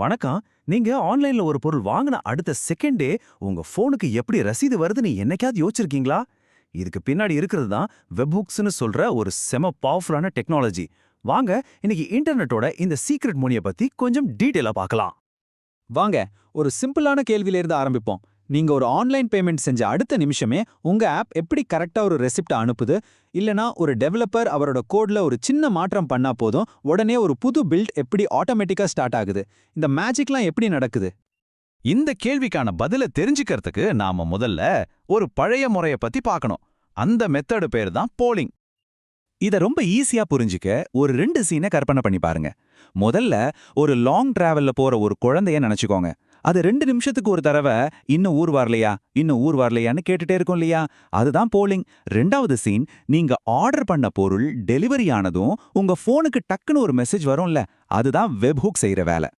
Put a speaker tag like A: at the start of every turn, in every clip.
A: வணக்கம். நீங்க ஆன்லைன்ல ஒரு பொருள் வாங்கின அடுத்த செகண்டே உங்க போனுக்கு எப்படி ரசீது வருதுன்னு என்னைக்காவது யோசிச்சிருக்கீங்களா? இதுக்கு பின்னாடி இருக்கிறது தான் வெப்ஹுக்ஸ்னு சொல்ற ஒரு செம பவர்ஃபுல்லான டெக்னாலஜி வாங்க இன்னைக்கு இன்டர்நெட்டோட இந்த சீக்ரெட் மொழியை பத்தி கொஞ்சம் டீட்டெயிலா பார்க்கலாம்.
B: வாங்க ஒரு சிம்பிளான கேள்வியிலிருந்து ஆரம்பிப்போம். நீங்க ஒரு ஆன்லைன் பேமெண்ட் செஞ்ச அடுத்த நிமிஷமே உங்க ஆப் எப்படி கரெக்டா ஒரு ரெசிப்ட் அனுப்புது? இல்லனா ஒரு டெவலப்பர் அவரோட கோட்ல ஒரு சின்ன மாற்றம் பண்ணா போதும் உடனே ஒரு புது பில்ட் எப்படி ஆட்டோமேட்டிக்காக ஸ்டார்ட் ஆகுது? இந்த மேஜிக்லாம் எப்படி நடக்குது?
C: இந்த கேள்விக்கான பதில தெரிஞ்சுக்கிறதுக்கு நாம முதல்ல ஒரு பழைய முறைய பத்தி பார்க்கணும். அந்த மெத்தடு பேர் தான் போலிங்
A: இத ரொம்ப ஈஸியா புரிஞ்சுக்க ஒரு ரெண்டு சீனை கற்பனை பண்ணி பாருங்க. முதல்ல ஒரு லாங் டிராவல்ல போற ஒரு குழந்தைய நினைச்சுக்கோங்க. அது ரெண்டு நிமிஷத்துக்கு ஒரு தடவை இன்னும் ஊர் வரலையா இன்னும் ஊர் வரலையான்னு கேட்டுட்டே இருக்கும் இல்லையா? அதுதான் போலிங் ரெண்டாவது சீன் நீங்க ஆர்டர் பண்ண பொருள் டெலிவரி ஆனதும் உங்க போனுக்கு டக்குன்னு ஒரு மெசேஜ் வரும்ல அதுதான் வெப்ஹுக் செய்யற வேலை.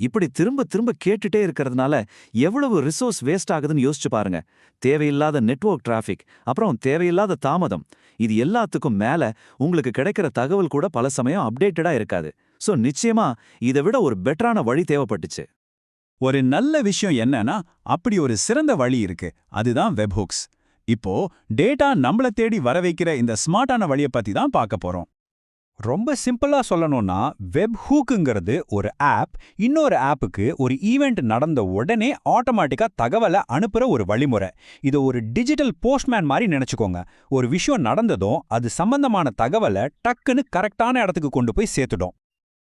A: இப்படி திரும்ப திரும்ப கேட்டுட்டே இருக்கிறதுனால எவ்வளவு ரிசோர்ஸ் வேஸ்ட் ஆகுதுன்னு யோசிச்சு பாருங்க. தேவையில்லாத நெட்வொர்க் டிராஃபிக் அப்புறம் தேவையில்லாத தாமதம் இது எல்லாத்துக்கும் மேல உங்களுக்கு கிடைக்கிற தகவல் கூட பல சமயம் அப்டேட்டடா இருக்காது. சோ நிச்சயமா இதை விட ஒரு பெட்டரான வழி தேவைப்பட்டுச்சு.
B: ஒரு நல்ல விஷயம் என்னன்னா அப்படி ஒரு சிறந்த வழி இருக்கு. அதுதான் வெப்ஹுக்ஸ் இப்போ டேட்டா நம்மள தேடி வர வைக்கிற இந்த ஸ்மார்ட்டான வழியை பத்தி தான் பார்க்க போறோம். ரொம்ப சிம்பிளா சொல்லணும்னா வெப் ஹூக்குங்கிறது ஒரு ஆப் இன்னொரு ஆப்புக்கு ஒரு ஈவெண்ட் நடந்த உடனே ஆட்டோமேட்டிக்கா தகவலை அனுப்புற ஒரு வழிமுறை. இது ஒரு டிஜிட்டல் போஸ்ட்மேன் மாதிரி நினைச்சுக்கோங்க. ஒரு விஷயம் நடந்ததும் அது சம்பந்தமான தகவலை டக்குன்னு கரெக்டான இடத்துக்கு கொண்டு போய் சேர்த்துடும்.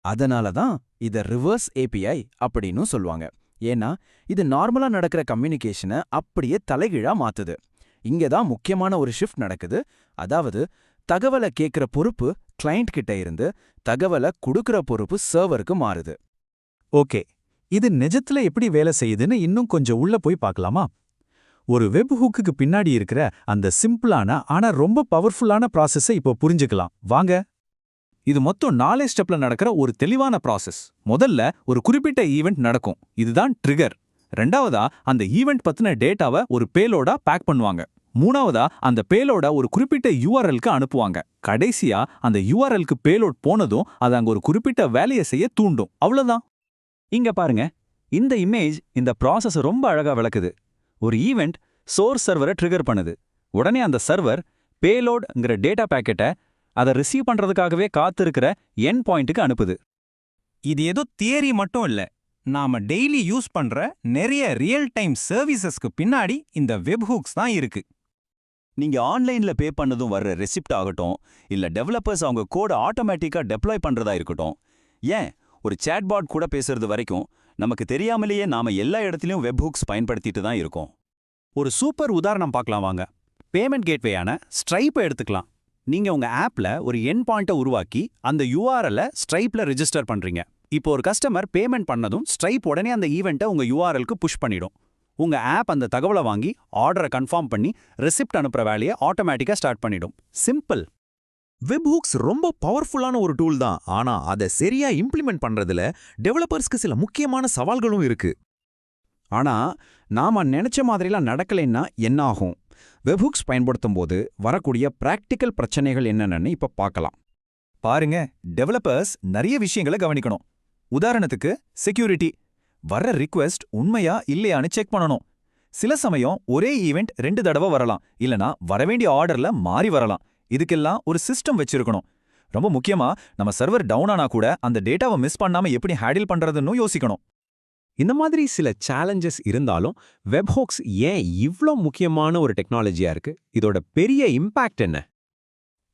D: அதனால தான் இத ரிவர்ஸ் ஏபிஐ அப்படின்னு சொல்லுவாங்க. ஏன்னா இது நார்மலா நடக்கிற கம்யூனிகேஷனை அப்படியே தலைகீழா மாத்துது. இங்க தான் முக்கியமான ஒரு ஷிஃப்ட் நடக்குது. அதாவது தகவலை கேட்கிற பொறுப்பு கிளையண்ட் கிட்ட இருந்து தகவலை கொடுக்கிற பொறுப்பு சர்வருக்கு மாறுது.
B: ஓகே. இது நிஜத்துல எப்படி வேலை செய்யுதுன்னு இன்னும் கொஞ்சம் உள்ள போய் பார்க்கலாமா? ஒரு வெப் ஹூக்குக்கு பின்னாடி இருக்கிற அந்த சிம்பிளான ஆனா ரொம்ப பவர்ஃபுல்லான ப்ராசஸை இப்போ புரிஞ்சுக்கலாம். வாங்க.
A: இது மொத்தம் நாலே ஸ்டெப்ல நடக்கிற ஒரு தெளிவான ப்ராசஸ் முதல்ல ஒரு குறிப்பிட்ட ஈவெண்ட் நடக்கும். இதுதான் ட்ரிகர் ரெண்டாவதா அந்த ஈவெண்ட் பத்தின டேட்டாவை ஒரு பேலோடா பேக் பண்ணுவாங்க. மூணாவதா அந்த பேலோட ஒரு குறிப்பிட்ட யூஆர்எல்க்கு அனுப்புவாங்க. கடைசியா அந்த யூஆர்எல்க்கு பேலோட் போனதும் அது அங்க ஒரு குறிப்பிட்ட வேலையை செய்ய தூண்டும். அவ்வளவுதான்.
B: இங்க பாருங்க. இந்த இமேஜ் இந்த ப்ராசஸ் ரொம்ப அழகா விளக்குது. ஒரு ஈவெண்ட் சோர்ஸ் சர்வரை ட்ரிகர் பண்ணுது. உடனே அந்த சர்வர் பேலோட்ங்கிற டேட்டா பேக்கெட்டை அதை ரிசீவ் பண்றதுக்காகவே காத்திருக்கிற என் பாயிண்ட்டுக்கு அனுப்புது.
E: இது ஏதோ தியரி மட்டும் இல்ல. நாம டெய்லி யூஸ் பண்ற நிறைய ரியல் டைம் சர்வீசஸ்க்கு பின்னாடி இந்த வெப்ஹூக்ஸ் தான் இருக்கு.
C: நீங்க ஆன்லைன்ல பே பண்ணதும் வர்ற ரெசிப்ட் ஆகட்டும் இல்ல டெவலப்பர்ஸ் அவங்க கோட ஆட்டோமேட்டிக்கா டெப்ளாய் பண்றதா இருக்கட்டும் ஏன்? ஒரு சேட்பாட் கூட பேசுறது வரைக்கும் நமக்கு தெரியாமலேயே நாம எல்லா இடத்துலயும் வெப்ஹுக்ஸ் பயன்படுத்திட்டு தான் இருக்கோம்.
A: ஒரு சூப்பர் உதாரணம் பார்க்கலாம் வாங்க. பேமெண்ட் கேட்வேயான ஸ்ட்ரைப்பை எடுத்துக்கலாம். நீங்க உங்க ஆப்ல ஒரு என் பாயிண்ட்டை உருவாக்கி அந்த யூஆர்எல்ல ஸ்ட்ரைப்ல ரெஜிஸ்டர் பண்றீங்க. இப்போ ஒரு கஸ்டமர் பேமெண்ட் பண்ணதும் ஸ்ட்ரைப் உடனே அந்த ஈவெண்ட்டை உங்க யூஆர்எல்க்கு புஷ் பண்ணிடும். உங்க ஆப் அந்த தகவலை வாங்கி ஆர்டரை கன்ஃபார்ம் பண்ணி ரெசிப்ட் அனுப்புற வேலையை ஆட்டோமேட்டிக்கா ஸ்டார்ட் பண்ணிடும். சிம்பிள்
F: வெப்ஹூக்ஸ் ரொம்ப பவர்ஃபுல்லான ஒரு டூல் தான். ஆனா அதை சரியா இம்ப்ளிமெண்ட் பண்றதுல டெவலப்பர்ஸ்க்கு சில முக்கியமான சவால்களும் இருக்கு.
D: ஆனா நாம நினைச்ச மாதிரிலாம் நடக்கலைன்னா என்ன ஆகும்? வெப்ஹுக்ஸ் பயன்படுத்தும் போது வரக்கூடிய பிராக்டிக்கல் பிரச்சனைகள் என்னென்னு இப்ப பார்க்கலாம்.
A: பாருங்க டெவலப்பர்ஸ் நிறைய விஷயங்களை கவனிக்கணும். உதாரணத்துக்கு செக்யூரிட்டி. வர்ற ரிக்வெஸ்ட் உண்மையா இல்லையான்னு செக் பண்ணணும். சில சமயம் ஒரே ஈவெண்ட் ரெண்டு தடவை வரலாம். இல்லனா வரவேண்டிய ஆர்டர்ல மாறி வரலாம். இதுக்கெல்லாம் ஒரு சிஸ்டம் வச்சிருக்கணும். ரொம்ப முக்கியமா நம்ம சர்வர் டவுன் ஆனா கூட அந்த டேட்டாவை மிஸ் பண்ணாம எப்படி ஹேண்டில் பண்றதுன்னு யோசிக்கணும்.
G: இந்த மாதிரி சில சேலஞ்சஸ் இருந்தாலும் வெப்ஹோக்ஸ் ஏன் இவ்ளோ முக்கியமான ஒரு டெக்னாலஜியா இருக்கு? இதோட பெரிய இம்பாக்ட் என்ன?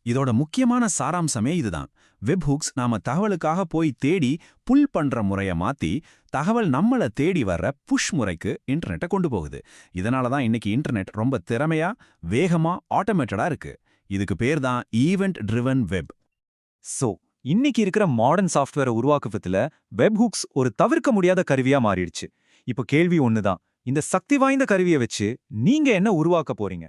A: இதோட முக்கியமான சாராம்சமே இதுதான். வெப்ஹுக்ஸ் நாம தகவலுக்காக போய் தேடி புல் பண்ற முறைய மாத்தி தகவல் நம்மள தேடி வர்ற புஷ் முறைக்கு இன்டர்நெட்டை கொண்டு போகுது. இதனால தான் இன்னைக்கு இன்டர்நெட் ரொம்ப திறமையா வேகமா ஆட்டோமேட்டடா இருக்கு. இதுக்கு பேர் தான் ஈவெண்ட் ட்ரிவன் வெப் சோ இன்னைக்கு இருக்கிற மாடர்ன் சாஃப்ட்வேரை உருவாக்குவதுல வெப்ஹுக்ஸ் ஒரு தவிர்க்க முடியாத கருவியா மாறிடுச்சு. இப்போ கேள்வி ஒண்ணுதான். இந்த சக்தி வாய்ந்த கருவியை வச்சு நீங்க என்ன உருவாக்க போறீங்க?